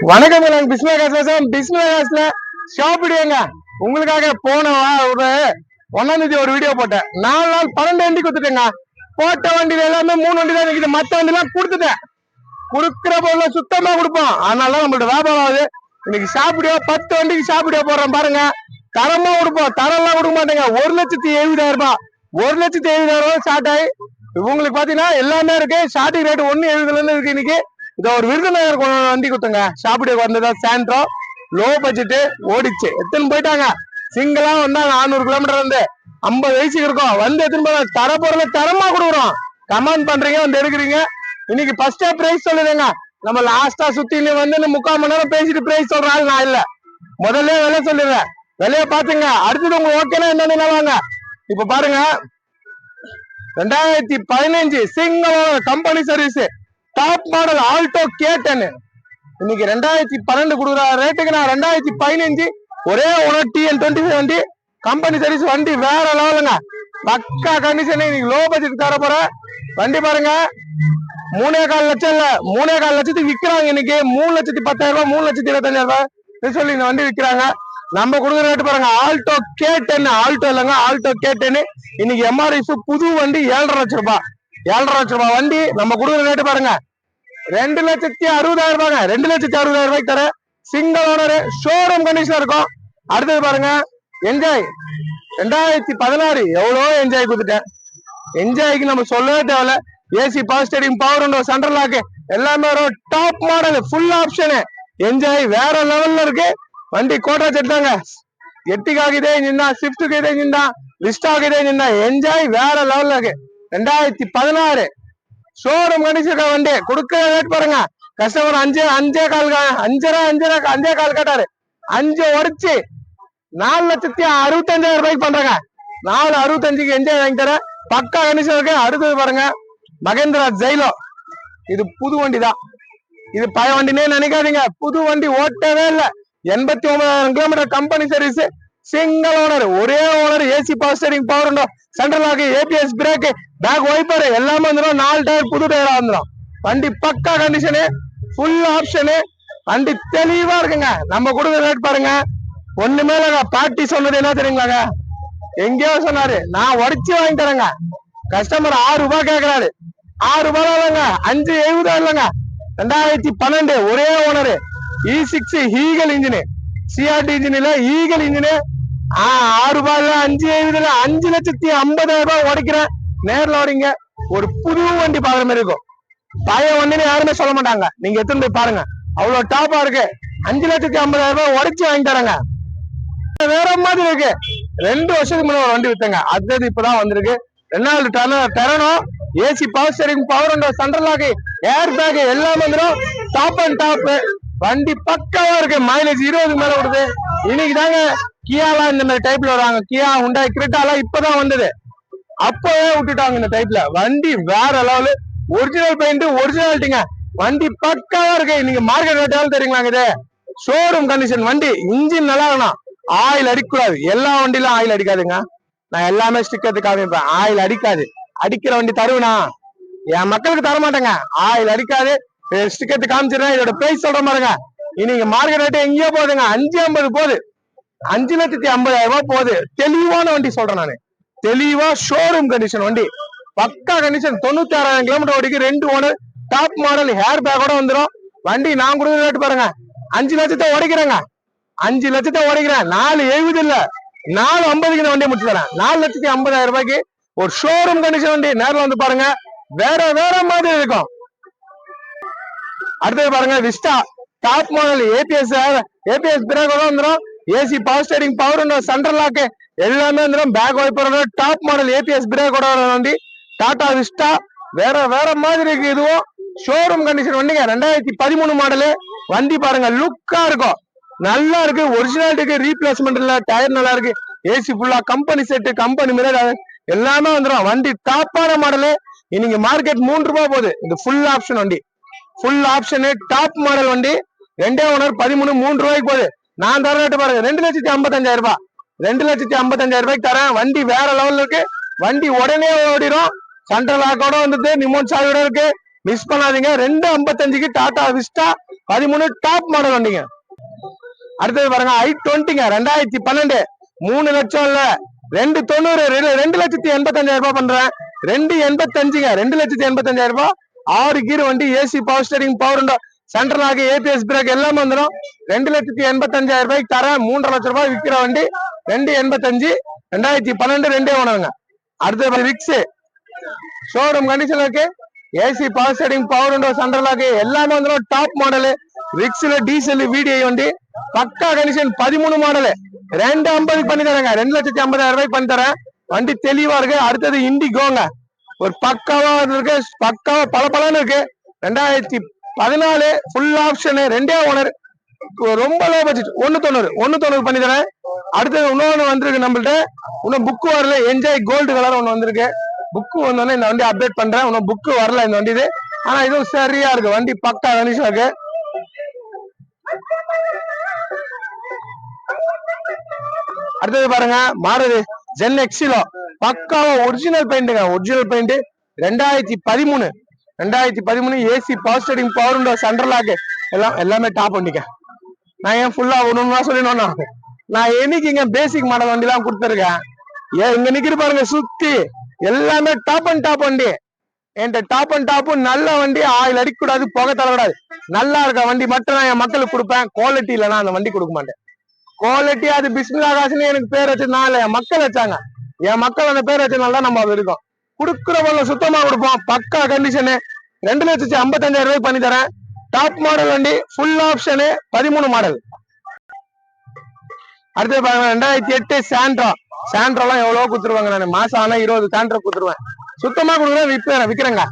வணக்கம் நாங்க பிஸ்மிலா காசு பேசுறோம் பிஸ்மிலா காசுல ஷாப் உங்களுக்காக போன வா- ஒரு ஒன்னாம் தேதி ஒரு வீடியோ போட்டேன். நாலு நாள் பன்னெண்டு வண்டி கொடுத்துட்டேங்க. போட்ட வண்டியில எல்லாமே மூணு வண்டி தான் நிக்குது. மற்ற வண்டி எல்லாம் கொடுத்துட்டேன். கொடுக்குற பொருள் சுத்தமா கொடுப்போம். அதனால நம்மளோட வியாபாரம் ஆகுது. இன்னைக்கு ஷாப் பத்து வண்டிக்கு ஷாப் போடுறேன் போடுறோம் பாருங்க. தரமா கொடுப்போம். தரம்லாம் கொடுக்க மாட்டேங்க. ஒரு லட்சத்தி எழுபதாயிரம் ரூபாய். ஒரு லட்சத்தி எழுபதாயிரம் ரூபாய் ஸ்டார்ட் ஆகி உங்களுக்கு பாத்தீங்கன்னா எல்லாமே இருக்கு. ஸ்டார்டிங் ரேட் ஒன்னு எழுபதுல இருந்து இருக்கு இன்னைக்கு. இத ஒரு விருதுநகர் வண்டி கொடுத்துங்க. ஷாப்புடைய வந்ததா சாண்ட்ரோ லோ பட்ஜெட் ஓடிச்சு. எத்தனை போயிட்டாங்க? சிங்கிளா வந்தா நானூறு கிலோமீட்டர் வந்து ஐம்பது வயசுக்கு இருக்கும். வந்து எத்தனை போய் தர பொருளை தரமா கொடுக்குறோம். கமெண்ட் பண்றீங்க வந்து எடுக்கிறீங்க. இன்னைக்கு ஃபர்ஸ்டே பிரைஸ் சொல்லுதுங்க. நம்ம லாஸ்டா சுத்தி வந்து முக்கால் மணி நேரம் பேசிட்டு பிரைஸ் சொல்ற ஆள் நான் இல்ல. முதல்ல விலை சொல்லிடுறேன் விலைய பாத்துங்க அடுத்தது உங்க ஓகேனா என்னன்னு வாங்க. இப்ப பாருங்க. ரெண்டாயிரத்தி பதினஞ்சு Sinhala company service top model Alto K ten இன்னைக்கு ரெண்டாயிரத்தி பன்னெண்டு கொடுக்குற ரேட்டுக்கு நான் ரெண்டாயிரத்தி பதினஞ்சு ஒரே ஒரு டிஎன் டுவெண்ட்டி வண்டி கம்பெனி சர்வீஸ் வண்டி வேற லெவலுங்க பக்கா கண்டிஷன் இன்னைக்கு லோ பட்ஜெட் தர போற. வண்டி பாருங்க. மூணே கால் லட்சம் இல்ல மூணே கால் லட்சத்துக்கு விக்கிறாங்க இன்னைக்கு. மூணு லட்சத்தி பத்தாயிரம் ரூபாய் மூணு லட்சத்தி இருபத்தஞ்சாயிரம் ரூபாய். சொல்லி இந்த வண்டி விக்கிறாங்க. நம்ம கொடுக்குற ரேட்டு பாருங்க. ஆல்டோ கே டென் ஆல்டோ இல்லைங்க ஆல்டோ கே டென் இன்னைக்கு எம்ஆர்எஸ் புது வண்டி ஏழரை லட்சம் ரூபாய். ஏழரை லட்சம் ரூபாய் வண்டி. நம்ம கொடுக்குற ரேட்டு பாருங்க. ரெண்டு லட்சத்தி அறுபதாயிரம் ரூபாங்க ரெண்டு லட்சத்தி அறுபதாயிரம் ரூபாய்க்கு தர சிங்கிள் ஓனர் ஷோரூம் கண்டிஷனா இருக்கும். அடுத்தது பாருங்க. என்ஜாய் ரெண்டாயிரத்தி பதினாறு. எவ்வளோ என்ஜாய் கொடுத்துட்டேன். என்ஜாய்க்கு நம்ம சொல்லவே தேவையில்ல. AC power stadium power window central lock எல்லாமே வரும் top model full option enjoy வேற லெவல்ல இருக்கு. வண்டி கோட்டா செட்டாங்க எட்டிக்காக இதே நின்னா ஸ்விஃப்ட்டுக்கு இதே நின்னா லிஸ்ட் இதே நின்னா என்ஜாய் வேற லெவல்ல இருக்கு. ரெண்டாயிரத்தி பதினாறு. ஷோரூம் கண்டிச்சிருக்க வண்டி. கொடுக்க ரேட் பாருங்க. கஸ்டமர் அஞ்சு அஞ்சே கால் அஞ்சரை அஞ்சரை அஞ்சே கால் கேட்டாரு. அஞ்சு உடைச்சு நாலு லட்சத்தி அறுபத்தஞ்சாயிரம் ரூபாய்க்கு பண்றாங்க. நாலு அறுபத்தஞ்சுக்கு என்ஜாய் வாங்கி தரேன் பக்கா கண்டிஷன் இருக்கு. அடுத்தது பாருங்க. மகேந்திரா ஜெயிலோ இது புது வண்டி தான் இது பழைய வண்டினே நினைக்காதீங்க. புது வண்டி ஓட்டவே இல்ல. எண்பத்தி ஒன்பதாயிரம் kilometre company service single owner ஒரே owner AC power steering power window central lock ABS brake back wiper எல்லாமே வந்துடும் நாலு டயர் புது டயரா வந்துடும் வண்டி பக்கா கண்டிஷனு ஃபுல் ஆப்ஷனு வண்டி தெளிவா இருக்குங்க. நம்ம கொடுக்குற ரேட் பாருங்க. ஒன்றுமே இல்லைங்க பாட்டி சொன்னது என்ன தெரியுங்களாங்க? எங்கேயோ சொன்னாரு. நான் உடைச்சு வாங்கி தரேங்க. கஸ்டமர் ஆறு ரூபாய் கேக்குறாரு. ஆறு ரூபாய் இல்லைங்க. அஞ்சு எழுபதா இல்லைங்க. ரெண்டாயிரத்தி பன்னெண்டு ஒரே owner E six eagle engine CRD இன்ஜின்ல eagle engine ஆறு ரூபாய்ல அஞ்சு எழுபதுல அஞ்சு லட்சத்தி ஐம்பதாயிரம் ரூபாய் உடைக்கிறேன். நேர்ல வரீங்க ஒரு புது வண்டி பாக்குற மாதிரி இருக்கும். பழைய வண்டின்னு யாருமே சொல்ல மாட்டாங்க. நீங்க எடுத்துன்னு போய் பாருங்க. அவ்வளவு டாப்பா இருக்கு. அஞ்சு லட்சத்தி ஐம்பதாயிரம் ரூபாய் உடச்சு வாங்கி தரேங்க. வேற மாதிரி இருக்கு. ரெண்டு வருஷத்துக்கு முன்னாடி ஒரு வண்டி வித்தங்க. அது இப்பதான் வந்திருக்கு. ரெண்டாவது டன Terrano AC power steering power and central lock air bag எல்லாமே வந்துடும் டாப் அண்ட் டாப் வண்டி பக்காவா இருக்கு. மைலேஜ் இருபதுக்கு மேல விடுது இன்னைக்கு தாங்க கியாலாம் இந்த மாதிரி டைப்ல வராங்க. கியா உண்டா கிரிட்டாலாம் இப்பதான் வந்தது. அப்பவே விட்டுட்டாங்க இந்த டைப்ல வண்டி வேற லெவலு ஒரிஜினல் பெயிண்ட் ஒரிஜினாலிட்டிங்க வண்டி பக்காவா இருக்கு. நீங்க மார்க்கெட் ரேட்டாலும் தெரியுங்களா இது ஷோரூம் கண்டிஷன் வண்டி இன்ஜின் நல்லா இருக்கணும் ஆயில் அடிக்கக்கூடாது. எல்லா வண்டியிலும் ஆயில் அடிக்காதுங்க. நான் எல்லாமே ஸ்டிக்கர் காமிப்பேன். ஆயில் அடிக்காது. அடிக்கிற வண்டி தருவனா என் மக்களுக்கு தர மாட்டேங்க ஆயில் அடிக்காது ஸ்டிக்கர் காமிச்சிடுறேன். இதோட பிரைஸ் சொல்ற மாதிரிங்க இன்னைக்கு மார்க்கெட் ரேட்டு எங்கேயோ போகுதுங்க. அஞ்சு ஐம்பது போகுது. அஞ்சு லட்சத்தி ஐம்பதாயிரம் ரூபாய் போகுது. தெளிவான வண்டி சொல்றேன் நானு. தெளிவா ஷோரூம் கண்டிஷன் வண்டி. பக்கா கண்டிஷன் தொண்ணூத்தி ஆறாயிரம் கிலோமீட்டர் ஓடிக்கு ரெண்டு ஓனர் டாப் மாடல் ஹேர் பேக்கோட வந்துடும் வண்டி நான் கொடுக்குற ரேட் பாருங்க. அஞ்சு லட்சத்தை உடைக்கிறேங்க. அஞ்சு லட்சத்தை உடைக்கிறேன். நாலு எழுபது இல்ல. நாலு ஐம்பதுக்கு இந்த வண்டியை முடிச்சு தரேன். நாலு லட்சத்தி ஐம்பதாயிரம் ரூபாய்க்கு ஒரு ஷோரூம் கண்டிஷன் வண்டி நேரில் வந்து பாருங்க. வேற வேற மாதிரி இருக்கும். அடுத்தது பாருங்க Vista top model ABS ABS பிரேக்கோட வந்துடும் AC power steering power central lock எல்லாமே வந்துடும் back wiper top model ABS பிரேக்கோட வண்டி டாடா விஸ்டா வேற வேற மாதிரி இருக்கு இதுவும். ஷோரூம் கண்டிஷன் வண்டிங்க ரெண்டாயிரத்தி பதிமூணு மாடலு வண்டி பாருங்க லுக்கா இருக்கும். நல்லா இருக்கு ஒரிஜினாலிட்டிக்கு ரீப்ளேஸ்மெண்ட் இல்ல டயர் நல்லா இருக்கு. ஏசி ஃபுல்லா கம்பெனி செட்டு கம்பெனி மிரர் எல்லாமே வந்துடும் வண்டி டாப்பான மாடலு இன்னைக்கு மார்க்கெட் மூணு ரூபாய் போகுது. இந்த ஃபுல் ஆப்ஷன் வண்டி. ஃபுல் ஆப்ஷனு டாப் மாடல் வண்டி. ரெண்டே ஓனர் பதிமூணு மூணு ரூபாய்க்கு போகுது. நான் தர ரேட்டு பாருங்க. ரெண்டு லட்சத்தி ஐம்பத்தஞ்சாயிரம் ரூபாய். ரெண்டு லட்சத்தி ஐம்பத்தஞ்சாயிரம் ரூபாய்க்கு தரேன். வண்டி வேற லெவல்ல இருக்கு. வண்டி உடனே ஓடிடும் சென்ட்ரல் லாக்கோட வந்துட்டு நிமோன் சாவியோட இருக்கு. மிஸ் பண்ணாதீங்க. ரெண்டு ஐம்பத்தஞ்சுக்கு டாடா விஸ்டா பதிமூணு டாப் மாடல் வண்டிங்க. அடுத்தது பாருங்க. ஐ டுவெண்ட்டிங்க. ரெண்டாயிரத்தி பன்னெண்டு. மூணு லட்சம் இல்ல. ரெண்டு தொண்ணூறு ரெண்டு- ரெண்டு லட்சத்தி எண்பத்தஞ்சாயிரம் ரூபாய் பண்றேன். ரெண்டு எண்பத்தஞ்சுங்க. ரெண்டு லட்சத்தி எண்பத்தஞ்சாயிரம் ரூபாய். ஆறு கீர் வண்டி AC power steering power window central ஆகி ஏபிஎஸ் பிரேக் எல்லாமே வந்துடும் ரெண்டு லட்சத்தி எண்பத்தஞ்சாயிரம் ரூபாய்க்கு தரேன் மூன்றரை லட்சம் ரூபாய் விற்கிற வண்டி. ரெண்டு எண்பத்தஞ்சு ரெண்டாயிரத்தி பன்னெண்டு ரெண்டே ஒண்ணுங்க அடுத்தது விக்ஸ் ஷோரூம் கண்டிஷன் இருக்கு. AC power steering power window central ஆகி எல்லாமே வந்துடும் டாப் மாடலு விக்ஸ்ல டீசல் விடிஐ வண்டி. பக்கா கண்டிஷன் பதிமூணு மாடலு ரெண்டு ஐம்பதுக்கு பண்ணி தரேங்க. ரெண்டு லட்சத்தி ஐம்பதாயிரம் ரூபாய்க்கு பண்ணி தரேன். வண்டி தெளிவா இருக்கு. அடுத்தது இண்டிகோங்க ஒரு பக்காவா இருக்கு. பக்காவா பல இருக்கு. ரெண்டாயிரத்தி பதினாலு ஃபுல் ஆப்ஷனு ரெண்டே ஓனர் ரொம்ப லோ பட்ஜெட் ஒன்னு தொண்ணூறு ஒன்னு தொண்ணூறு பண்ணி தரேன். அடுத்தது இன்னொன்னு வந்திருக்கு நம்மள்ட்ட. இன்னும் புக்கு வரல. என்ஜாய் கோல்டு கலர் ஒன்று வந்திருக்கு. புக்கு வந்தோடனே இந்த வண்டி அப்டேட் பண்றேன். இன்னும் புக்கு வரல இந்த வண்டி இது. ஆனா இதுவும் சரியா இருக்கு. வண்டி பக்கா கண்டிஷன் இருக்கு அடுத்தது பாருங்க. மாறுது ஜென் எக்ஸிலோ பக்காவா ஒரிஜினல் பெயிண்ட்டுங்க ஒரிஜினல் பெயிண்ட் ரெண்டாயிரத்தி பதிமூணு. ரெண்டாயிரத்தி பதிமூணு AC power steering power window central எல்லாம் எல்லாமே டாப் பண்ணிக்க நான் ஏன் ஃபுல்லா ஒண்ணுமா சொல்லணும்னா நான் என்னைக்கு இங்க பேசிக் மாடல் வண்டி எல்லாம் கொடுத்துருக்கேன்? ஏன் இங்க நிக்கிற பாருங்க சுத்தி. எல்லாமே டாப் அண்ட் டாப் வண்டி. என்கிட்ட டாப் அண்ட் டாப் நல்ல வண்டி. ஆயில் அடிக்கக்கூடாது புகை தரக்கூடாது நல்லா இருக்க வண்டி மட்டும் நான் என் மக்களுக்கு கொடுப்பேன். குவாலிட்டி இல்லைனா அந்த வண்டி கொடுக்க மாட்டேன். குவாலிட்டி அது பிஸ்மிலா காசுன்னு எனக்கு பேர் வச்சு நான் இல்ல என் மக்கள் வச்சாங்க. என் மக்கள் அந்த பேர் வச்சதுனால தான் நம்ம அது இருக்கோம். குடுக்கறவங்கள சுத்தமா கொடுப்போம். பக்கா கண்டிஷனு ரெண்டு லட்சத்தி ஐம்பத்தஞ்சாயிரம் ரூபாய் பண்ணி தரேன். டாப் மாடல் வண்டி ஃபுல் ஆப்ஷனு பதிமூணு மாடல் அடுத்து பாருங்க ரெண்டாயிரத்தி எட்டு சாண்ட்ரா சாண்ட்ரோலாம் எவ்வளவு குத்துருவாங்க நான். மாசம் ஆனா இருபது சாண்ட்ரா குத்துருவேன் சுத்தமா கொடுக்குறேன் விற்பேன் விற்கிறேங்க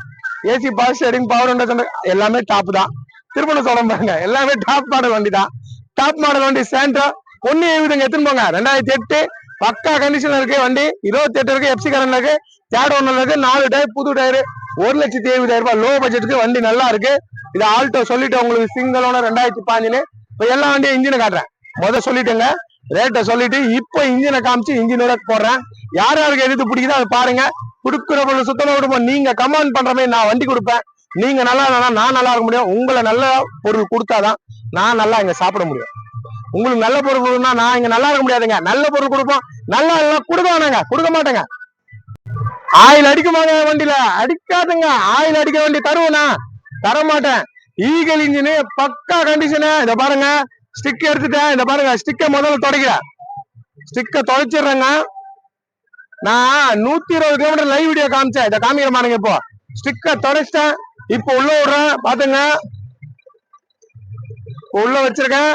AC power steering power window எல்லாமே டாப் தான். திருப்பணம் சொல்ல பாருங்க எல்லாமே டாப் மாடல் வண்டி தான். டாப் மாடல் வண்டி சாண்ட்ரா ஒன்னு எழுபதுங்க எடுத்துன்னு போங்க? ரெண்டாயிரத்தி எட்டு பக்கா கண்டிஷன் இருக்கு வண்டி. இருபத்தி எட்டு இருக்கு எப்சி கரண்ட் இருக்கு. தேர்ட் ஒன்ல நாலு டயர் புது டயர் ஒரு லட்சத்தி எழுபதாயிரம் ரூபாய் லோ பட்ஜெட்டுக்கு வண்டி நல்லா இருக்கு. இது ஆல்டோ சொல்லிட்டு உங்களுக்கு சிங்கிள் ஓனர் ரெண்டாயிரத்தி பாஞ்சுன்னு இப்ப எல்லா வண்டியும் இன்ஜினை காட்டுறேன். முதல் சொல்லிட்டேங்க ரேட்டை சொல்லிட்டு இப்போ இன்ஜினை காமிச்சு இன்ஜினோட போடுறேன். யார் யாருக்கு எது பிடிக்குதோ அதை பாருங்க. கொடுக்குற சுத்தமாக சுத்தமா நீங்க கமெண்ட் பண்ற மாதிரி நான் வண்டி கொடுப்பேன். நீங்க நல்லா இருந்தா நான் நல்லா இருக்க முடியும். உங்களை நல்ல பொருள் கொடுத்தாதான் நான் நல்லா இங்க சாப்பிட முடியும். உங்களுக்கு நல்ல பொருள் கொடுக்கணும்னா நான் இங்க நல்லா இருக்க முடியாதுங்க. நல்ல பொருள் கொடுப்போம். நல்லா இல்லைன்னா கொடுக்க வேணாங்க. கொடுக்க மாட்டேங்க. ஆயில் அடிக்குமாங்க வண்டியில? அடிக்காதுங்க. ஆயில் அடிக்க வண்டி தருவேனா தர மாட்டேன் ஈகல் இன்ஜினு பக்கா கண்டிஷனு இதை பாருங்க. ஸ்டிக் எடுத்துட்டேன். இதை பாருங்க. ஸ்டிக்கை முதல்ல தொடக்கிறேன். ஸ்டிக்கை தொலைச்சிடுறேங்க. நான் நூத்தி இருபது கிலோமீட்டர் லைவ் வீடியோ காமிச்சேன். இதை காமிக்கிற பாருங்க இப்போ. ஸ்டிக்கை தொடச்சிட்டேன் இப்போ உள்ள விடுறேன். பாத்துங்க இப்போ உள்ள வச்சிருக்கேன்.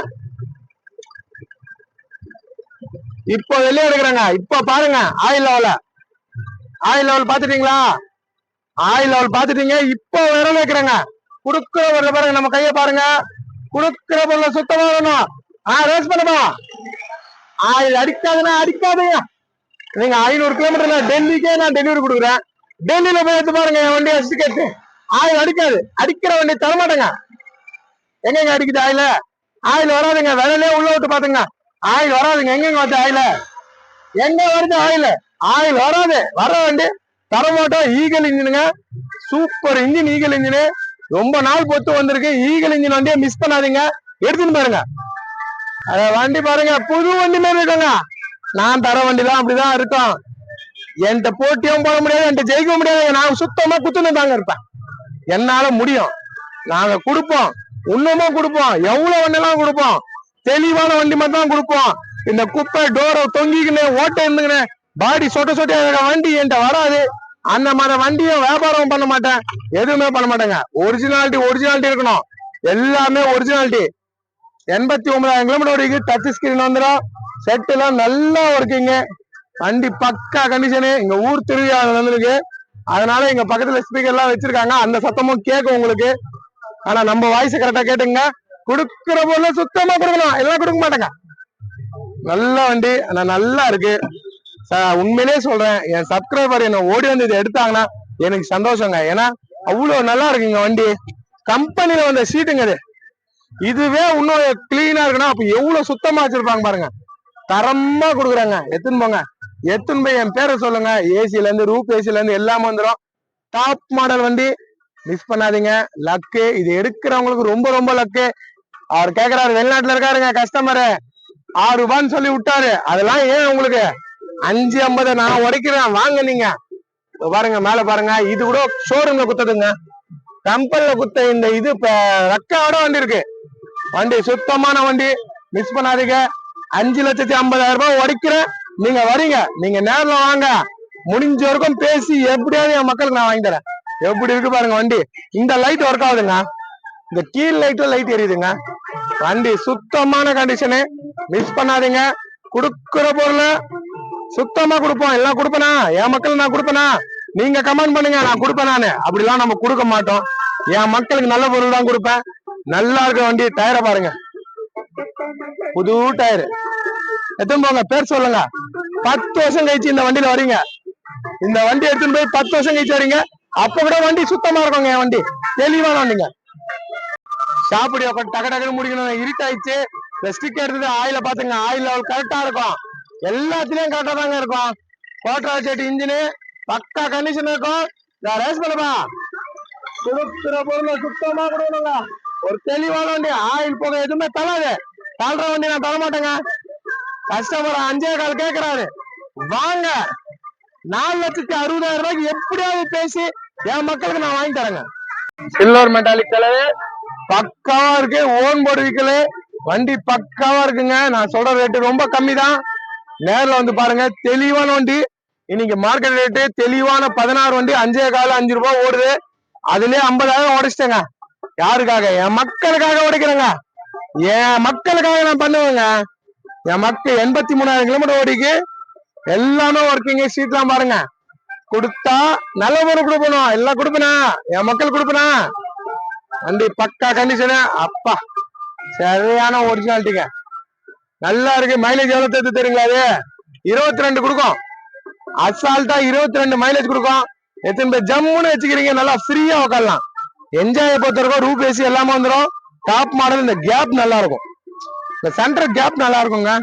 இப்போ வெளியே எடுக்கிறேங்க. இப்போ பாருங்க. ஆயில் லெவலை ஆயில் லெவல் பாத்துட்டீங்களா ஆயில் லெவல் பாத்துட்டீங்க இப்போ விரல் வைக்கிறேங்க. குடுக்கிற பொருளை பாருங்க. நம்ம கைய பாருங்க. குடுக்கிற பொருளை சுத்தமா வேணும் ஆ ரேஸ் பண்ணுமா? ஆயில் அடிக்காதுன்னா அடிக்காதுங்க. நீங்க ஐநூறு கிலோமீட்டர்ல டெல்லிக்கே நான் டெலிவரி கொடுக்குறேன். டெல்லியில போய் எடுத்து பாருங்க என் வண்டி டிக்கெட் ஆயில் அடிக்காது. அடிக்கிற வண்டி தரமாட்டேங்க எங்கெங்க அடிக்குது ஆயில ஆயில் வராதுங்க. விலையிலே உள்ள விட்டு பாத்துங்க ஆயில் வராதுங்க. எங்கெங்க வருது ஆயில எங்க வருது ஆயில ஆயில் வராது. வர வண்டி. தரமாட்டோம் ஈகல் இன்ஜினுங்க சூப்பர் இன்ஜின் ஈகல் இன்ஜின் ரொம்ப நாள் பொத்து வந்திருக்கு. ஈகல் இன்ஜின் வண்டியை மிஸ் பண்ணாதீங்க. எடுத்துன்னு பாருங்க. அத வண்டி பாருங்க. புது வண்டி மாதிரி இருக்குங்க. நான் தர வண்டி தான் அப்படிதான் இருக்கும் என்கிட்ட போட்டியும் போட முடியாது. என்கிட்ட ஜெயிக்க முடியாது நான் சுத்தமா குத்துன்னு தாங்க இருப்பேன். என்னால முடியும். நாங்க கொடுப்போம். இன்னமும் கொடுப்போம். எவ்வளவு வண்டிலாம் கொடுப்போம்? தெளிவான வண்டி மட்டும் தான் கொடுப்போம். இந்த குப்பை டோரை தொங்கிக்கின்னு ஓட்டை இருந்துக்கின்னு பாடி சொட்ட சொட்ட வண்டி என்கிட்ட வராது. அந்த மாதிரி வண்டியும் வியாபாரம் பண்ண மாட்டேன். எதுவுமே பண்ண மாட்டேங்க. ஒரிஜினாலிட்டி ஒரிஜினாலிட்டி இருக்கணும். எல்லாமே ஒரிஜினாலிட்டி எண்பத்தி ஒன்பதாயிரம் கிலோமீட்டர் வரைக்கும் டச் ஸ்கிரீன் வந்துடும் செட்டுலாம் எல்லாம் நல்லா ஒர்க்கிங்க வண்டி பக்கா கண்டிஷனு இங்க ஊர் திருவிழா வந்துருக்கு அதனால எங்க பக்கத்துல ஸ்பீக்கர் எல்லாம் வச்சிருக்காங்க. அந்த சத்தமும் கேட்கும் உங்களுக்கு. ஆனா நம்ம வாய்ஸ் கரெக்டா கேட்டுங்க குடுக்கிற போல சுத்தமா கொடுக்கணும். எல்லாம் கொடுக்க மாட்டேங்க. நல்ல வண்டி. ஆனா நல்லா இருக்கு. உண்மையிலேயே சொல்றேன். என் சப்ஸ்கிரைபர் என்ன ஓடி வந்து இதை எடுத்தாங்கன்னா எனக்கு சந்தோஷங்க. ஏன்னா அவ்வளவு நல்லா இருக்குங்க வண்டி. கம்பெனியில வந்த சீட்டுங்க அது இதுவே இன்னும் கிளீனா இருக்குன்னா அப்ப எவ்வளவு சுத்தமா வச்சிருப்பாங்க பாருங்க. தரமா கொடுக்குறாங்க. எத்துன்னு போங்க. எத்துன்னு போய் என் பேரை சொல்லுங்க. ஏசில இருந்து ரூப் ஏசில இருந்து எல்லாமே வந்துடும் டாப் மாடல் வண்டி. மிஸ் பண்ணாதீங்க. லக்கு இது எடுக்கிறவங்களுக்கு ரொம்ப ரொம்ப லக்கு அவர் கேக்குறாரு வெளிநாட்டுல இருக்காருங்க கஸ்டமரு ஆறு ரூபான்னு சொல்லி விட்டாரு. அதெல்லாம் ஏன் உங்களுக்கு? அஞ்சு ஐம்பது நான் உடைக்கிறேன். வாங்க நீங்க. பாருங்க மேல பாருங்க. இது கூட ஷோரூம்ல குத்ததுங்க. கம்பல்ல குத்த இந்த இது இப்ப ரக்காவோட வண்டி இருக்கு. வண்டி சுத்தமான வண்டி. மிஸ் பண்ணாதீங்க. அஞ்சு லட்சத்தி ஐம்பதாயிரம் ரூபாய் உடைக்கிறேன். நீங்க வரீங்க. நீங்க நேர்ல வாங்க. முடிஞ்ச வரைக்கும் பேசி எப்படியாவது என் மக்களுக்கு நான் வாங்கி தரேன். எப்படி இருக்கு பாருங்க வண்டி. இந்த லைட் ஒர்க் ஆகுதுங்க. இந்த கீழ் லைட்டும் லைட் எரியுதுங்க. வண்டி சுத்தமான கண்டிஷனு மிஸ் பண்ணாதீங்க. கொடுக்குற பொருளை சுத்தமா கொடுப்போம். எல்லாம் கொடுப்பேனா? என் மக்கள் நான் கொடுப்பேனா? நீங்க கமெண்ட் பண்ணுங்க நான் கொடுப்பேன் நானு. அப்படிலாம் நம்ம கொடுக்க மாட்டோம். என் மக்களுக்கு நல்ல பொருள் தான் கொடுப்பேன். நல்லா இருக்க வண்டி டயரை பாருங்க. புது டயர் எத்தனை போங்க பேர் சொல்லுங்க. பத்து வருஷம் கழிச்சு இந்த வண்டியில வரீங்க இந்த வண்டி எடுத்துன்னு போய் பத்து வருஷம் கழிச்சு வரீங்க அப்ப கூட வண்டி சுத்தமா இருக்குங்க என் வண்டி. தெளிவான வண்டிங்க. சாப்பிடி உட்காந்து டக்கு டக்குன்னு முடிக்கணும். இருட்டாயிடுச்சு. இந்த ஸ்டிக் எடுத்தது ஆயில பாத்துங்க ஆயில் லெவல் கரெக்டா இருக்கும். எல்லாத்துலயும் கரெக்டா தாங்க இருக்கும். கோட்டரா செட் இன்ஜினு பக்கா கண்டிஷன் இருக்கும். நான் ரேஸ் பண்ணுப்பா கொடுக்குற பொருளை சுத்தமா கொடுக்கணுங்க. ஒரு தெளிவான வண்டி ஆயில் போக எதுவுமே தராது. தள்ளுற வண்டி நான் தர மாட்டேங்க. கஸ்டமர் அஞ்சே கால் கேக்குறாரு. வாங்க. நாலு லட்சத்தி அறுபதாயிரம் ரூபாய்க்கு எப்படியாவது பேசி என் மக்களுக்கு நான் வாங்கி தரேங்க. சில்வர் மெட்டாலிக் செலவு. பக்காவா இருக்கு. ஓன் போர்டு விக்கலு. வண்டி பக்காவா இருக்குங்க. நான் சொல்ற ரேட்டு ரொம்ப கம்மி தான் நேர்ல வந்து பாருங்க தெளிவான வண்டி. இன்னைக்கு மார்க்கெட் ரேட்டு தெளிவான பதினாறு வண்டி அஞ்சே கால அஞ்சு ரூபாய் ஓடுது. அதுலயே ஐம்பதாயிரம் உடைச்சிட்டேங்க யாருக்காக? என் மக்களுக்காக உடைக்கிறேங்க என் மக்களுக்காக நான் பண்ணுவேங்க. என் மக்கள் எண்பத்தி மூணாயிரம் கிலோமீட்டர் ஓடிக்கு. எல்லாமே ஒர்க்கிங்க சீட்லாம் பாருங்க. கொடுத்தா நல்ல பொருள் கொடுக்கணும் எல்லாம் கொடுப்பனா? என் மக்கள் கொடுப்பனா? வண்டி பக்கா கண்டிஷனு அப்பா சரியான ஒரிஜினாலிட்டிங்க நல்லா இருக்கு. மைலேஜ் எவ்வளவு தேர்த்து தெரியுங்களா அது? இருபத்தி ரெண்டு கொடுக்கும். அசால்ட்டா இருபத்தி ரெண்டு மைலேஜ் கொடுக்கும். எத்தனை பேர் ஜம்முன்னு வச்சுக்கிறீங்க. நல்லா ஃப்ரீயா உட்காரலாம் என்ஜாய் பொறுத்தவரைக்கும் ரூப் ஏசி எல்லாமே வந்துடும் டாப் மாடல் இந்த கேப் நல்லா இருக்கும். இந்த சென்டர் கேப் நல்லா இருக்குங்க.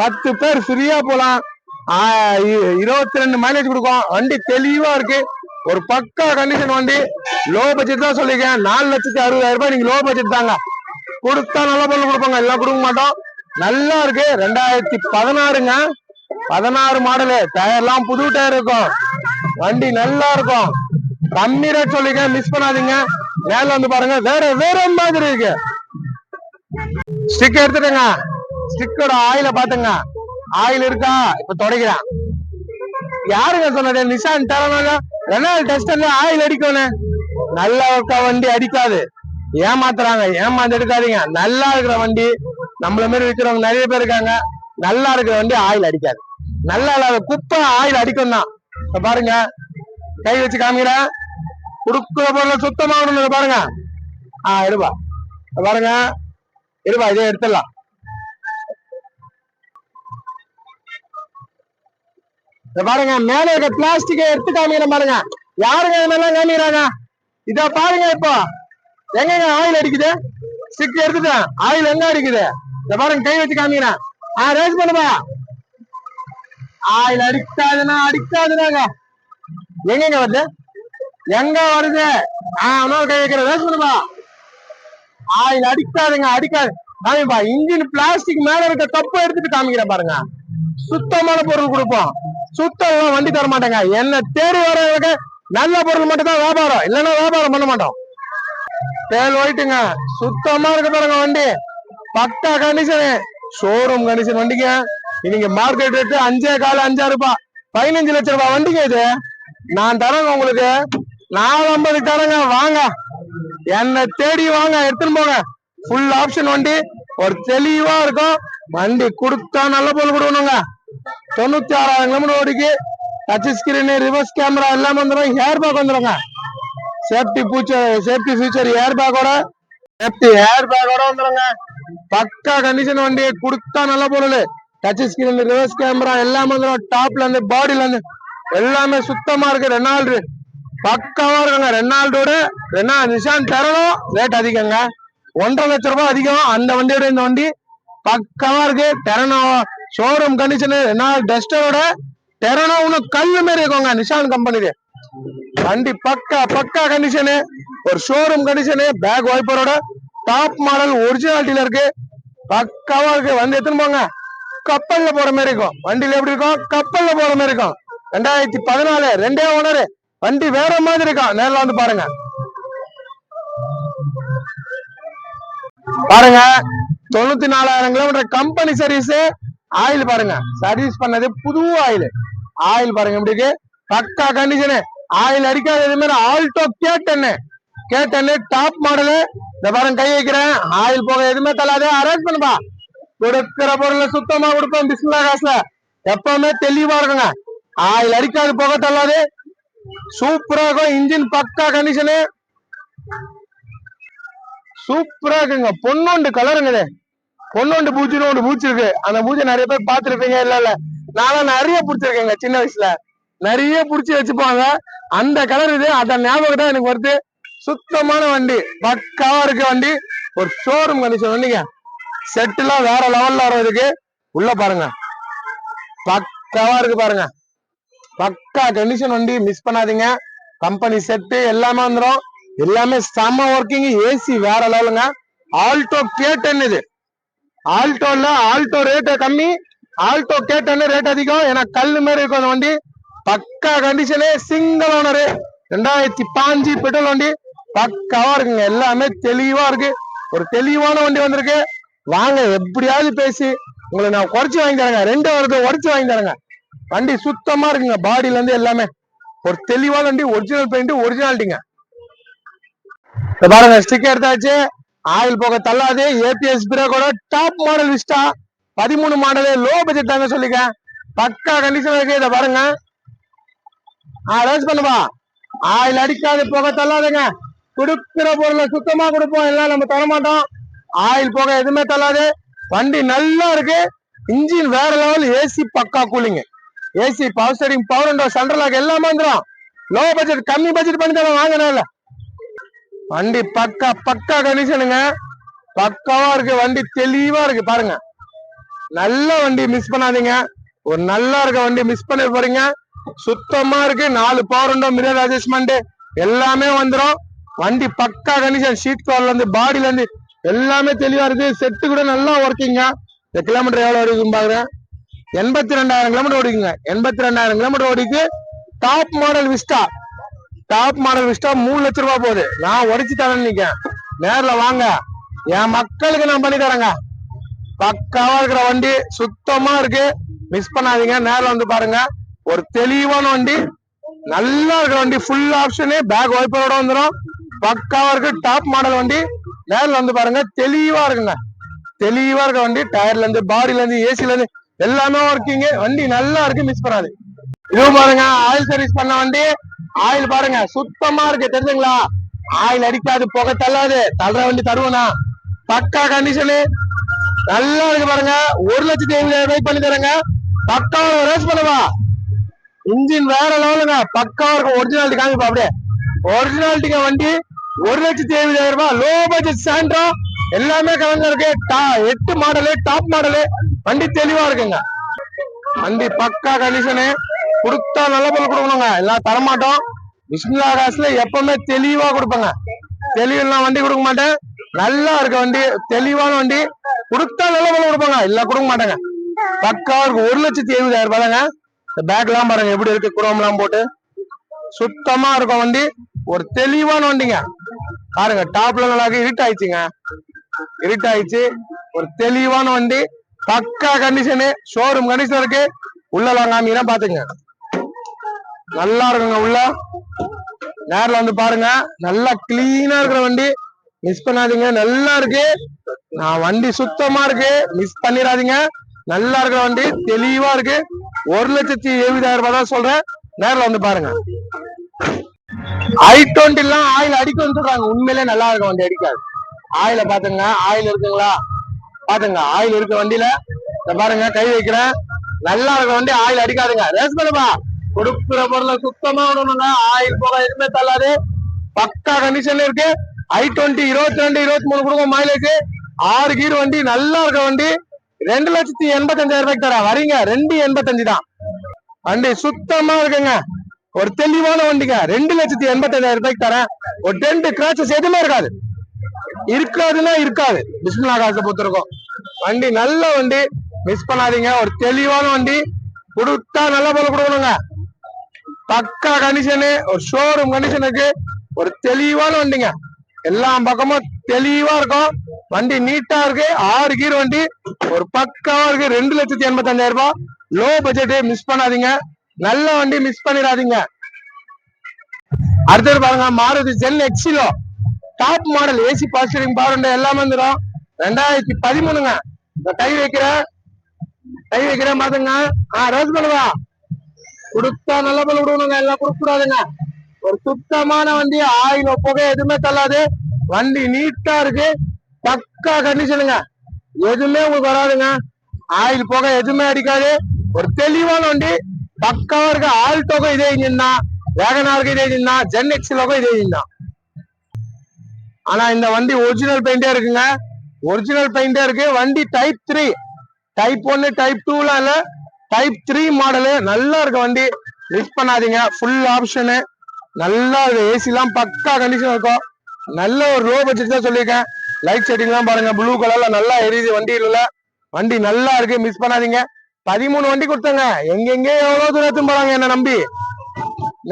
பத்து பேர் ஃப்ரீயா போலாம். இருபத்தி ரெண்டு மைலேஜ் கொடுக்கும். வண்டி தெளிவா இருக்கு. ஒரு பக்கா கண்டிஷன் வண்டி. லோ பட்ஜெட் தான் சொல்லிருக்கேன் நாலு லட்சத்தி அறுபதாயிரம் ரூபாய் நீங்க லோ பட்ஜெட் தாங்க. கொடுத்தா நல்ல பொருள் கொடுப்பாங்க. எல்லாம் கொடுக்க மாட்டோம். நல்லா இருக்கு ரெண்டாயிரத்தி பதினாறுங்க. பதினாறு மாடலு டயர்லாம் புது டயர் இருக்கும். வண்டி நல்லா இருக்கும். கம்மி ரேட் சொல்லிக்க மிஸ் பண்ணாதீங்க. மேல வந்து பாருங்க. வேற வேற மாதிரி இருக்கு. ஸ்டிக் எடுத்துட்டேங்க ஸ்டிக்கோட ஆயில பாத்துங்க. ஆயில் இருக்கா? இப்ப தொடக்கிறேன். யாருங்க சொன்னது? நிசான் தரனால ரெனால் டெஸ்டர்ல ஆயில் அடிக்கணும் நல்லா இருக்கா? வண்டி அடிக்காது. ஏமாத்துறாங்க. ஏமாந்து எடுக்காதீங்க. நல்லா இருக்கிற வண்டி. நம்மள மாதிரி விற்கிறவங்க நிறைய பேர் இருக்காங்க. நல்லா இருக்கிற வண்டி ஆயில் அடிக்காது. நல்லா இல்லாத குப்பை ஆயில் அடிக்கும் தான் இப்ப பாருங்க. கை வச்சு காமிக்கிறேன் கொடுக்குற பொருள் சுத்தமா விடணும் பாருங்க. ஆ எடுப்பா பாருங்க. எடுப்பா இதே எடுத்துடலாம். இத பாருங்க. மேல இருக்க பிளாஸ்டிக்கை எடுத்து காமிக்கிறேன் பாருங்க. யாருங்க இதெல்லாம் காமிக்கிறாங்க? இத பாருங்க இப்போ. எங்க ஆயில் அடிக்குது? ஸ்டிக் எடுத்துட்டேன். ஆயில் எங்க அடிக்குது? இந்த பாருங்க கை வச்சு காமிக்கிறேன் ஆ ரேஸ் பண்ணுப்பா ஆயில் அடிக்காதுன்னா அடிக்காதுனாங்க எங்கெங்க வருது? எங்க வருது? ஆ இன்னொரு கை வைக்கிற ரேஸ் பண்ணுப்பா ஆயில் அடிக்காதுங்க அடிக்காது. காமிப்பா இன்ஜின் பிளாஸ்டிக் மேல இருக்க தப்பு எடுத்துட்டு காமிக்கிறேன் பாருங்க. சுத்தமான பொருள் கொடுப்போம். சுத்தம் வண்டி தர மாட்டாங்க. என்ன தேடி வரவங்களுக்கு நல்ல பொருள் மட்டும் தான் வியாபாரம். இல்லைன்னா வியாபாரம் பண்ண மாட்டோம். தேல் ஒயிட்டுங்க சுத்தமா இருக்க பாருங்க வண்டி. பக்கா கண்டிஷனு ஷோரூம் கண்டிஷன் வண்டிங்க. இன்னைக்கு மார்க்கெட் ரேட்டு அஞ்சே கால அஞ்சாயிரம் ரூபாய் பதினஞ்சு லட்சம் ரூபாய் வண்டிங்க இது. நான் தரேங்க உங்களுக்கு. நாலு ஐம்பது தரேங்க. வாங்க. என்ன தேடி வாங்க. எடுத்துன்னு போங்க. ஃபுல் ஆப்ஷன் வண்டி. ஒரு தெளிவா இருக்கும். வண்டி கொடுத்தா நல்ல பொருள் கொடுக்கணுங்க. தொண்ணூத்தி ஆறாயிரம் கிலோமீட்டர் ஓடிக்கு. டச் ஸ்கிரீனு ரிவர்ஸ் கேமரா எல்லாம் வந்துடும் ஹேர் பேக் வந்துடுங்க safety feature safety feature air பேக்கோட சேஃப்டி ஹேர் பேக்கோட வந்துடுங்க பக்கா கண்டிஷன் வண்டி கொடுத்தா நல்ல பொருள் டச் ஸ்கிரீன் ரிவர்ஸ் கேமரா எல்லாமே டாப்ல இருந்து பாடியில இருந்து எல்லாமே சுத்தமா இருக்கு. ரெனால்டு. பக்காவா இருக்குங்க. ரெனால்டோட ரெனா நிஷான் தரணும். ரேட் அதிகங்க. ஒன்றரை லட்சம் ரூபாய் அதிகம். அந்த வண்டியோட இந்த வண்டி பக்காவா இருக்கு. டெரனோ ஷோரூம் கண்டிஷனு ரெனால் டஸ்டரோட டெரனோ இன்னும் கல்லு மாரி இருக்குங்க. நிஷான் கம்பெனிக்கு வண்டி பக்கா பக்கா கண்டிஷனு ஒரு ஷோரூம் கண்டிஷனு பேக் வைப்பரோட டாப் மாடல் ஒரிஜினாலிட்டியில இருக்கு. பக்காவா இருக்கு. வந்து எடுத்துன்னு போங்க? கப்பல்ல போற மாதிரி இருக்கும். வண்டியில எப்படி இருக்கும்? கப்பல்ல போற மாதிரி இருக்கும். ரெண்டாயிரத்தி பதினாலு ரெண்டே ஓனரு. வண்டி வேற மாதிரி இருக்கும் நேர்ல வந்து பாருங்க. பாருங்க. தொண்ணூத்தி நாலாயிரம் கிலோமீட்டர் கம்பெனி சர்வீஸ் ஆயில் பாருங்க. சர்வீஸ் பண்ணது புது ஆயில். ஆயில் பாருங்க எப்படி இருக்கு? பக்கா கண்டிஷனு ஆயில் அடிக்காத இது மாதிரி ஆல்டோ கேட்டன்னு கேட்டன்னு டாப் மாடலு இந்த கை வைக்கிறேன். ஆயில் போக எதுவுமே தள்ளாதே. அரேஞ்ச் பண்ணுப்பா. கொடுக்கிற பொருளை சுத்தமா கொடுப்பேன் பிஸ்மிலா காசுல. எப்பவுமே தெளிவா இருக்குங்க. ஆயில் அடிக்காது போக தள்ளாது. சூப்பரா இருக்கும். இன்ஜின் பக்கா கண்டிஷனு சூப்பரா இருக்குங்க. பொன்னொண்டு கலருங்க இது. பொன்னொண்டு பூச்சின்னு ஒன்று பூச்சி இருக்கு. அந்த பூச்சி நிறைய பேர் பார்த்திருப்பீங்க இல்ல இல்ல. நானும் நிறைய பிடிச்சிருக்கேங்க சின்ன வயசுல. நிறைய பிடிச்சி வச்சுப்பாங்க. அந்த கலர் இது அத ஞாபகம் தான் எனக்கு வருது. சுத்தமான வண்டி. பக்காவா இருக்க வண்டி. ஒரு ஷோரூம் கண்டிஷன் வண்டிங்க. செட்டுலாம் வேற லெவல்ல வர்றதுக்கு. உள்ள பாருங்க. பக்காவா இருக்கு பாருங்க. பக்கா கண்டிஷன் வண்டி மிஸ் பண்ணாதீங்க. கம்பெனி செட்டு எல்லாமே வந்துடும் எல்லாமே செம்ம ஒர்க்கிங் ஏசி வேற லெவலுங்க ஆல்டோ கேட்டன் இது. ஆல்டோல ஆல்டோ ரேட்டு கம்மி. ஆல்டோ கேட்டன் ரேட் அதிகம். ஏன்னா கல்லு மாதிரி இருக்கும் அந்த வண்டி. பக்கா கண்டிஷனு சிங்கிள் ஓனரு ரெண்டாயிரத்தி பாஞ்சு பெட்ரோல் வண்டி. பக்காவா இருக்குங்க எல்லாமே தெளிவா இருக்கு. ஒரு தெளிவான வண்டி வந்திருக்கு. வாங்க எப்படியாவது பேசி உங்களை நான் குறைச்சு வாங்கி தரேங்க. ரெண்டு வருது உடச்சு வாங்கி தரேங்க. வண்டி சுத்தமா இருக்குங்க பாடியில இருந்து எல்லாமே. ஒரு தெளிவான வண்டி ஒரிஜினல் பெயிண்ட் ஒரிஜினாலிட்டிங்க இப்ப பாருங்க ஸ்டிக்கர் எடுத்தாச்சு. ஆயில் போக தள்ளாது. ஏபிஎஸ் பிரேக்கோட டாப் மாடல் விஸ்டா பதிமூணு மாடலு லோ பட்ஜெட் தாங்க சொல்லிக்க. பக்கா கண்டிஷன் இருக்கு இதை பாருங்க. அரேஞ்ச் பண்ணுவா ஆயில் அடிக்காது போக தள்ளாதுங்க. கொடுக்கிற பொருளை சுத்தமா கொடுப்போம். எல்லாம் நம்ம தர மாட்டோம். ஆயில் போக எதுவுமே தள்ளாது. வண்டி நல்லா இருக்கு. இன்ஜின் வேற லெவல் ஏசி பக்கா cooling. AC power steering power and central lock எல்லாமே வந்துடும் லோ பட்ஜெட் கம்மி பட்ஜெட் பண்ணி தரோம் வாங்கினால வண்டி பக்கா பக்கா கண்டிஷனுங்க பக்காவா இருக்கு. வண்டி தெளிவா இருக்கு. பாருங்க. நல்ல வண்டி மிஸ் பண்ணாதீங்க. ஒரு நல்லா இருக்க வண்டி மிஸ் பண்ண போறீங்க. சுத்தமா இருக்கு. நாலு பவர் உண்டோ மிரர் அட்ஜஸ்ட்மெண்ட் எல்லாமே வந்துடும் வண்டி பக்கா கண்டிஷன் ஷீட் கவர்ல இருந்து பாடியில இருந்து எல்லாமே தெளிவா இருக்கு செட்டு கூட நல்லா ஒர்க்கிங்க இந்த கிலோமீட்டர் எவ்வளவு ஓடிக்குன்னு பாக்குறேன். எண்பத்தி ரெண்டாயிரம் கிலோமீட்டர் ஓடிக்குங்க. எண்பத்தி ரெண்டாயிரம் kilometre ஓடிக்கு top model Vista top model Vista மூணு லட்ச ரூபா போகுது. நான் உடைச்சு தரேன் நினைக்கேன் நேர்ல வாங்க. என் மக்களுக்கு நான் பண்ணி தரேங்க. பக்காவா இருக்கிற வண்டி சுத்தமா இருக்கு. மிஸ் பண்ணாதீங்க. நேரில் வந்து பாருங்க. ஒரு தெளிவான வண்டி. நல்லா இருக்கிற வண்டி. ஃபுல் ஆப்ஷனு பேக் வைப்பரோட வந்துடும் பக்காவா இருக்கு டாப் மாடல் வண்டி. நேரில் வந்து பாருங்க தெளிவா இருக்குங்க. தெளிவா இருக்க வண்டி டயர்ல இருந்து பாடியில இருந்து ஏசில இருந்து எல்லாமே இருக்கீங்க வண்டி நல்லா இருக்கு மிஸ் பண்ணாது. இதுவும் பாருங்க ஆயில் சர்வீஸ் பண்ண வண்டி. ஆயில் பாருங்க சுத்தமா இருக்கு தெரிஞ்சுங்களா? ஆயில் அடிக்காது புகை தள்ளாது. தள்ளுற வண்டி தருவனா பக்கா கண்டிஷனு நல்லா இருக்கு பாருங்க. ஒரு லட்சத்தி ஐம்பதாயிரம் ரூபாய் பண்ணி தரேங்க. பக்காவை ரேஸ் பண்ணவா? இன்ஜின் வேற லெவலுங்க பக்காவா இருக்கும் ஒரிஜினாலிட்டி காமிப்பா அப்படியே. ஒரிஜினாலிட்டிங்க வண்டி. ஒரு லட்சத்தி எழுபதாயிரம் ரூபாய் லோ பட்ஜெட் சாண்ட்ரோ எல்லாமே கலந்து இருக்கு. டா- எட்டு மாடலு டாப் மாடலு வண்டி தெளிவா இருக்குங்க. வண்டி பக்கா கண்டிஷனு கொடுத்தா நல்ல பொருள் கொடுக்கணுங்க. எல்லாம் தரமாட்டோம். விஷ்ணுலா காசுல எப்பவுமே தெளிவா கொடுப்பேங்க. தெளிவெல்லாம் வண்டி கொடுக்க மாட்டேன். நல்லா இருக்க வண்டி தெளிவான வண்டி. கொடுத்தா நல்ல பொருள் கொடுப்பாங்க. இல்ல கொடுக்க மாட்டேங்க. பக்கா இருக்கும் ஒரு லட்சத்தி எழுபதாயிரம் ரூபாய்ங்க இந்த பேக் எல்லாம் பாருங்க எப்படி இருக்கு? குரோம் எல்லாம் போட்டு. சுத்தமா இருக்கும் வண்டி. ஒரு தெளிவான வண்டிங்க. பாருங்க டாப்ல நல்லா இருக்கு இருட் ஆயிடுச்சுங்க. இருட் ஆயிடுச்சு. ஒரு தெளிவான வண்டி பக்கா கண்டிஷனு ஷோரூம் கண்டிஷன் இருக்கு. உள்ள வாங்காமீங்கன்னா பாத்துங்க நல்லா இருக்குங்க உள்ள. நேர்ல வந்து பாருங்க. நல்லா கிளீனா இருக்கிற வண்டி. மிஸ் பண்ணாதீங்க. நல்லா இருக்கு. நான் வண்டி சுத்தமா இருக்கு. மிஸ் பண்ணிடாதீங்க. நல்லா இருக்கிற வண்டி தெளிவா இருக்கு. ஒரு லட்சத்தி எழுபதாயிரம் ரூபாய் தான் சொல்றேன். நேரில் வந்து பாருங்க. ஐ டுவெண்ட்டி எல்லாம் ஆயில் அடிக்கும்னு சொல்றாங்க. உண்மையிலே நல்லா இருக்கும் வண்டி அடிக்காது ஆயில பாத்துங்க ஆயில் இருக்குங்களா? பாத்துங்க ஆயில் இருக்கு வண்டியில. பாருங்க. கை வைக்கிறேன். நல்லா இருக்க வண்டி ஆயில் அடிக்காதுங்க. ரேஸ் பண்ணுப்பா. கொடுக்குற பொருளை சுத்தமா விடணுங்க. ஆயில் போக எதுவுமே தள்ளாது. பக்கா கண்டிஷன்ல இருக்கு. ஐ டுவெண்ட்டி இருபத்தி ரெண்டு இருபத்தி மூணு கொடுக்கும் மைலேஜ் ஆறு கீர் வண்டி நல்லா இருக்க வண்டி. ரெண்டு லட்சத்தி எண்பத்தஞ்சாயிரம் ரூபாய்க்கு தரேன் வரீங்க. ரெண்டு எண்பத்தஞ்சு தான் வண்டி சுத்தமா இருக்குங்க. ஒரு தெளிவான வண்டிங்க. ரெண்டு லட்சத்தி எண்பத்தஞ்சாயிரம் ரூபாய்க்கு தரேன். ஒரு டென்ட் கிராச்சஸ் எதுவுமே இருக்காது. இருக்காதுன்னா இருக்காது. பிஸ்மிலா காசை பொறுத்திருக்கோம். வண்டி நல்ல வண்டி. மிஸ் பண்ணாதீங்க. ஒரு தெளிவான வண்டி. கொடுத்தா நல்ல போல கொடுக்கணுங்க. பக்கா கண்டிஷனு ஒரு ஷோரூம் கண்டிஷனுக்கு ஒரு தெளிவான வண்டிங்க. எல்லா பக்கமும் தெளிவா இருக்கும். வண்டி நீட்டா இருக்கு. ஆறு கீர் வண்டி. ஒரு பக்காவா இருக்கு. ரெண்டு லட்சத்தி எண்பத்தஞ்சாயிரம் ரூபாய். லோ பட்ஜெட் மிஸ் பண்ணாதீங்க. நல்ல வண்டி மிஸ் பண்ணிடாதீங்க. அடுத்தது பாருங்க மாருதி ஜென் எக்ஸிலோ டாப் மாடல் ஏசி பாஸ்டரிங் பவர் எல்லாமே வந்துடும் ரெண்டாயிரத்தி பதிமூணுங்க. இந்த கை வைக்கிறேன் கை வைக்கிறேன் பாத்துங்க ஆ ரோஸ் பண்ணுவா கொடுத்தா நல்ல பல விடுவணுங்க எல்லாம் கொடுக்க கூடாதுங்க ஒரு சுத்தமான வண்டி ஆயில புகை எதுவுமே தள்ளாது. வண்டி நீட்டா இருக்கு. பக்கா கண்டிஷனுங்க எதுவுமே உங்களுக்கு வராதுங்க. ஆயில் புகை எதுவுமே அடிக்காது. ஒரு தெளிவான வண்டி பக்காவா இருக்கு ஆல்டோக்கும் இதே இன்ஜின் தான் வேகனாருக்கு இதே இன்ஜின் தான் ஜென் எக்ஸிலோக்கும் இதே இன்ஜின் ஆனா இந்த வண்டி ஒரிஜினல் பெயிண்டே இருக்குங்க. ஒரிஜினல் பெயிண்டே இருக்கு. வண்டி டைப் த்ரீ டைப் ஒன்னு டைப் டூலாம் இல்ல. டைப் த்ரீ மாடலு நல்லா இருக்கு வண்டி. மிஸ் பண்ணாதீங்க. ஃபுல் ஆப்ஷனு நல்லா ஏசி எல்லாம் பக்கா கண்டிஷன் இருக்கும். நல்ல ஒரு லோ பட்ஜெட் தான் சொல்லியிருக்கேன். லைட் செட்டிங் எல்லாம் பாருங்க. ப்ளூ கலர்ல நல்லா எரியுது வண்டி இல்லை வண்டி நல்லா இருக்கு. மிஸ் பண்ணாதீங்க. பதிமூணு வண்டி கொடுத்தங்க. எங்கெங்கே எவ்வளவு தூரம் போறாங்க என்ன நம்பி.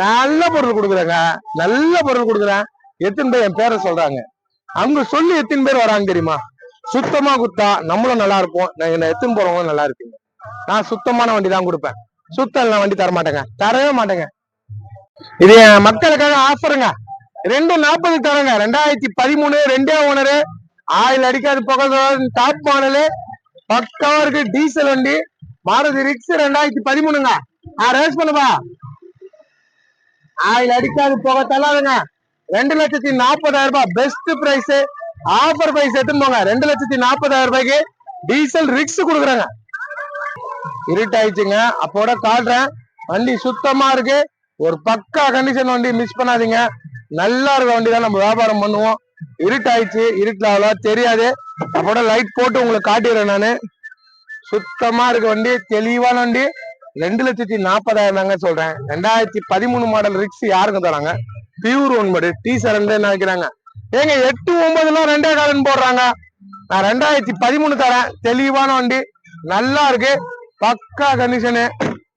நல்ல பொருள் கொடுக்குறேங்க. நல்ல பொருள் கொடுக்குறேன். எத்தனை பேர் என் பேரை சொல்றாங்க. அவங்க சொல்லி எத்தனை பேர் வராங்க தெரியுமா? சுத்தமா குத்தா நம்மளும் நல்லா இருப்போம். நான் என்ன எத்தனை போறவங்களும் நல்லா இருப்பீங்க. நான் சுத்தமான வண்டி தான் கொடுப்பேன். சுத்தம் நான் வண்டி தர மாட்டேங்க. தரவே மாட்டேங்க. இது என் மக்களுக்காக ஆஃபருங்க ரெண்டு நாற்பது தரங்க. ரெண்டாயிரத்தி பதிமூணு ரெண்டே ஓனரு. ஆயில் அடிக்காது புகை டாப் மாடலு பக்காவா இருக்கு. டீசல் வண்டி. மாருதி ரிக்ஸ் ரெண்டாயிரத்தி பதிமூணுங்க. ஆ ரேஸ் பண்ணுவா ஆயில் அடிக்காது போக தள்ளாதுங்க. ரெண்டு லட்சத்தி நாற்பதாயிரம் ரூபாய் பெஸ்ட் பிரைஸ் ஆஃபர் பிரைஸ் எடுத்துன்னு போங்க. ரெண்டு லட்சத்தி நாற்பதாயிரம் ரூபாய்க்கு டீசல் ரிக்ஸ் கொடுக்குறாங்க. இருட்டாயிடுச்சுங்க அப்போட காட்டுறேன். வண்டி சுத்தமா இருக்கு. ஒரு பக்கா கண்டிஷன் வண்டி மிஸ் பண்ணாதீங்க. நல்லா இருக்க வண்டி தான் நம்ம வியாபாரம் பண்ணுவோம். இருட்டாயிடுச்சு. இருட்டில் அவ்வளோ தெரியாது. அப்போட லைட் போட்டு உங்களுக்கு காட்டிடுறேன் நான். சுத்தமா இருக்க வண்டி தெளிவான வண்டி. ரெண்டு லட்சத்தி நாற்பதாயிரம் தாங்க சொல்றேன். ரெண்டாயிரத்தி பதிமூணு மாடல் ரிக்ஸ் யாருங்க தராங்க? பியூர் ஒன்பது டி சரண்டு நினைக்கிறாங்க. ஏங்க எட்டு ஒன்பதுலாம் ரெண்டே காலன் போடுறாங்க. நான் ரெண்டாயிரத்தி பதிமூணு தரேன். தெளிவான வண்டி நல்லா இருக்கு. பக்கா கண்டிஷனு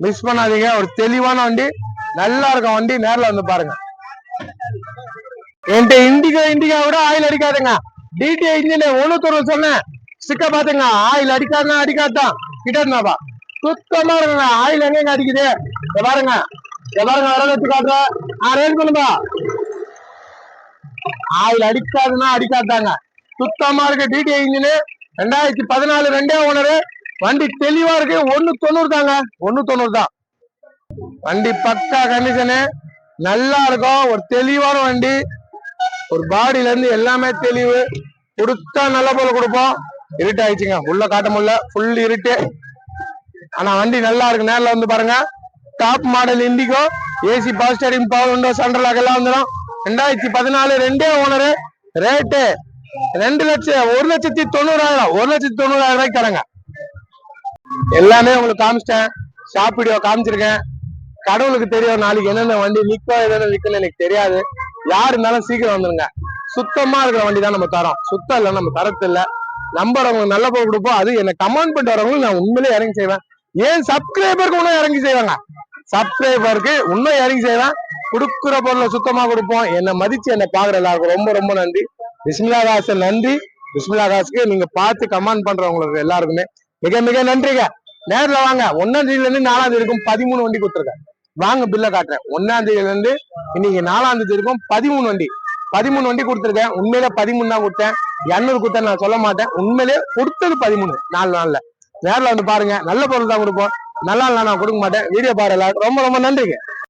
மிஸ் பண்ணாதீங்க. ஒரு தெளிவான வண்டி நல்லா இருக்கும் வண்டி நேரில் வந்து பாருங்க. என்கிட்ட இண்டிகா இண்டிகா விட ஆயில் அடிக்காதுங்க. டிடி இன்ஜின் ஒண்ணு சொன்னேன். சிக்க பாத்துங்க. ஆயில் அடிக்காதுன்னா அடிக்காதான் கிட்ட சுத்தமா இருக்குங்க ஆயில் எங்க அடிக்குது? இத பாருங்க. பாருங்க. வர வச்சு காட்டுறேன் ஆ பண்ணுப்பா ஆயில் அடிக்காதுன்னா அடிக்காதாங்க சுத்தமா இருக்கு. டிடி இன்ஜினு ரெண்டாயிரத்தி பதினாலு ரெண்டே ஓனரு. வண்டி தெளிவா இருக்கு. ஒன்னு தொண்ணூறு தாங்க. ஒன்னு தொண்ணூறு தான். வண்டி பக்கா கண்டிஷனு நல்லா இருக்கும். ஒரு தெளிவான வண்டி. ஒரு பாடியில இருந்து எல்லாமே தெளிவு. கொடுத்தா நல்ல போல கொடுப்போம். இருட்டு ஆயிடுச்சுங்க உள்ள காட்ட முடியல. ஃபுல் இருட்டு. ஆனா வண்டி நல்லா இருக்கு. நேர்ல வந்து பாருங்க. Top model Indigo AC power steering power window central எல்லாம் வந்துடும் ரெண்டாயிரத்தி பதினாலு ரெண்டே ஓனரு ரேட்டு ரெண்டு லட்சம் ஒரு லட்சத்தி தொண்ணூறாயிரம். ஒரு லட்சத்தி தொண்ணூறாயிரம் ரூபாய்க்கு தரங்க. எல்லாமே உங்களுக்கு காமிச்சிட்டேன். ஷாப் வீடியோ காமிச்சிருக்கேன். கடவுளுக்கு தெரியும் நாளைக்கு என்னென்ன வண்டி நிக்கோ எதுன்னு நிக்கணும் எனக்கு தெரியாது. யாரு இருந்தாலும் சீக்கிரம் வந்துருங்க. சுத்தமா இருக்கிற வண்டி தான் நம்ம தரோம். சுத்தம் இல்லை நம்ம தரத்து இல்லை. நம்பர் நல்ல பொருள் கொடுப்போம். அது என்ன கமெண்ட் பண்ணிட்டு வரவங்களும் நான் உண்மையிலே இறங்கி செய்வேன். ஏன் சப்ஸ்கிரைபருக்கு இன்னும் இறங்கி செய்வாங்க? சப்ஸ்கிரைபருக்கு இன்னும் இறங்கி செய்வேன். கொடுக்குற பொருளை சுத்தமா கொடுப்போம். என்னை மதிச்சு என்னை பாக்குற எல்லாருக்கும் ரொம்ப ரொம்ப நன்றி. பிஸ்மிலா தாசன் நன்றி. பிஸ்மிலா தாஸுக்கு நீங்க பார்த்து கமெண்ட் பண்றவங்களுக்கு எல்லாருக்குமே மிக மிக நன்றிங்க. நேர்ல வாங்க. ஒன்னாம் தேதியில இருந்து நாலாம் தேதி இருக்கும் பதிமூணு வண்டி கொடுத்துருக்கேன். வாங்க பில்ல காட்டுறேன். ஒன்னாம் தேதியில இருந்து இன்னைக்கு நாலாம் தேதி இருக்கும் பதிமூணு வண்டி. பதிமூணு வண்டி கொடுத்துருக்கேன். உண்மையிலே பதிமூணு தான் கொடுத்தேன். இரநூறு கொடுத்தேன் நான் சொல்ல மாட்டேன். உண்மையிலே கொடுத்தது பதிமூணு. நாலு நாள்ல. நேர்ல வந்து பாருங்க. நல்ல பொருள் தான் கொடுப்போம். நல்லா இல்லை நான் கொடுக்க மாட்டேன். வீடியோ பாரு ரொம்ப ரொம்ப நன்றிங்க.